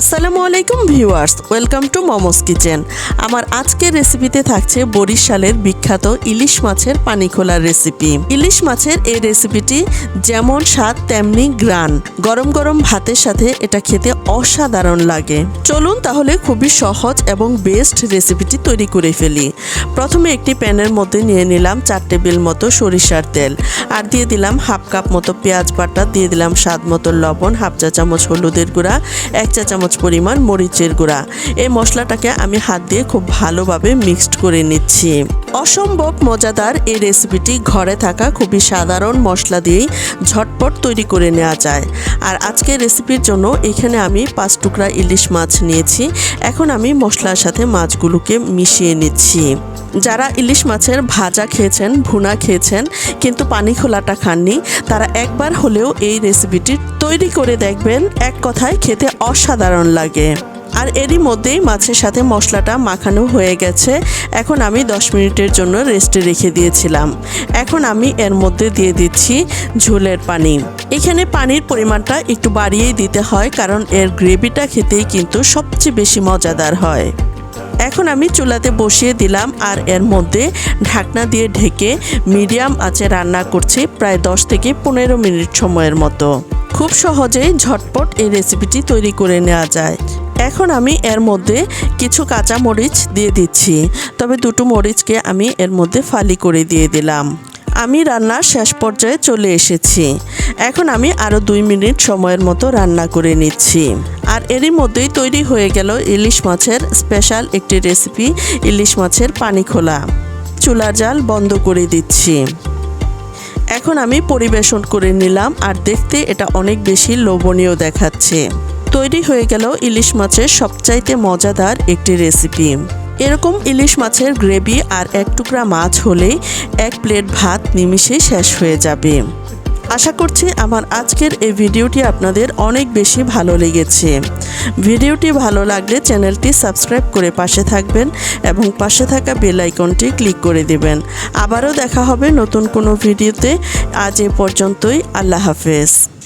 আসসালামু আলাইকুম viewers, welcome to momos kitchen. আমার আজকের রেসিপিতে থাকছে বরিশালের বিখ্যাত ইলিশ মাছের পানি খোলার রেসিপি। ইলিশ মাছের এই রেসিপিটি যেমন স্বাদ, তেমনি গ্রান। গরম গরম ভাতের সাথে এটা খেতে অসাধারণ লাগে। চলুন তাহলে খুবই সহজ এবং বেস্ট রেসিপিটি তৈরি করে ফেলি। প্রথমে একটি প্যানের মধ্যে নিয়ে নিলাম চার টেবিল মতো সরিষার তেল। আর দিয়ে দিলাম হাফ কাপ মতো পেঁয়াজ বাটা, দিয়ে দিলাম স্বাদ মতো লবণ, হাফ চা চামচ হলুদের গুঁড়া, এক চা চামচ পরিমাণ মরিচের গুঁড়া। এই মশলাটাকে আমি হাত দিয়ে খুব ভালোভাবে মিক্সড করে নিচ্ছি। অসম্ভব মজাদার এই রেসিপিটি ঘরে থাকা খুবই সাধারণ মশলা দিয়েই ঝটপট তৈরি করে নেওয়া যায়। আর আজকের রেসিপির জন্য এখানে আমি পাঁচ টুকরা ইলিশ মাছ নিয়েছি। এখন আমি মশলার সাথে মাছগুলোকে মিশিয়ে নিচ্ছি। যারা ইলিশ মাছের ভাজা খেয়েছেন, ভুনা খেয়েছেন, কিন্তু পানি খোলাটা খাননি, তারা একবার হলেও এই রেসিপিটি তৈরি করে দেখবেন, এক কথায় খেতে অসাধারণ লাগে। আর এরই মধ্যেই মাছের সাথে মশলাটা মাখানো হয়ে গেছে। এখন আমি 10 মিনিটের জন্য রেস্টে রেখে দিয়েছিলাম। এখন আমি এর মধ্যে দিয়ে দিচ্ছি ঝোলের পানি। এখানে পানির পরিমাণটা একটু বাড়িয়েই দিতে হয়, কারণ এর গ্রেভিটা খেতেই কিন্তু সবচেয়ে বেশি মজাদার হয়। এখন আমি চুলাতে বসিয়ে দিলাম আর এর মধ্যে ঢাকনা দিয়ে ঢেকে মিডিয়াম আঁচে রান্না করছি প্রায় 10 থেকে পনেরো মিনিট সময়ের মতো। খুব সহজেই ঝটপট এই রেসিপিটি তৈরি করে নেওয়া যায়। এখন আমি এর মধ্যে কিছু কাঁচা মরিচ দিয়ে দিচ্ছি, তবে দুটো মরিচকে আমি এর মধ্যে ফালি করে দিয়ে দিলাম। আমি রান্নার শেষ পর্যায়ে চলে এসেছি। এখন আমি আরও দুই মিনিট সময়ের মতো রান্না করে নিচ্ছি। আর এরই মধ্যেই তৈরি হয়ে গেল ইলিশ মাছের স্পেশাল একটি রেসিপি, ইলিশ মাছের পানি খোলা। চুলার জাল বন্ধ করে দিচ্ছি। এখন আমি পরিবেশন করে নিলাম আর দেখতে এটা অনেক বেশি লোভনীয় দেখাচ্ছে। তৈরি হয়ে গেল ইলিশ মাছের সবচাইতে মজাদার একটি রেসিপি। এরকম ইলিশ মাছের গ্রেভি আর এক টুকরা মাছ হলেই এক প্লেট ভাত নিমিষে শেষ হয়ে যাবে। আশা করছি আমার আজকের এই ভিডিওটি আপনাদের অনেক বেশি ভালো লেগেছে। ভিডিওটি ভালো লাগলে চ্যানেলটি সাবস্ক্রাইব করে পাশে থাকবেন এবং পাশে থাকা বেল আইকনটি ক্লিক করে দেবেন। আবারও দেখা হবে নতুন কোনো ভিডিওতে। আজ এ পর্যন্তই, আল্লাহ হাফেজ।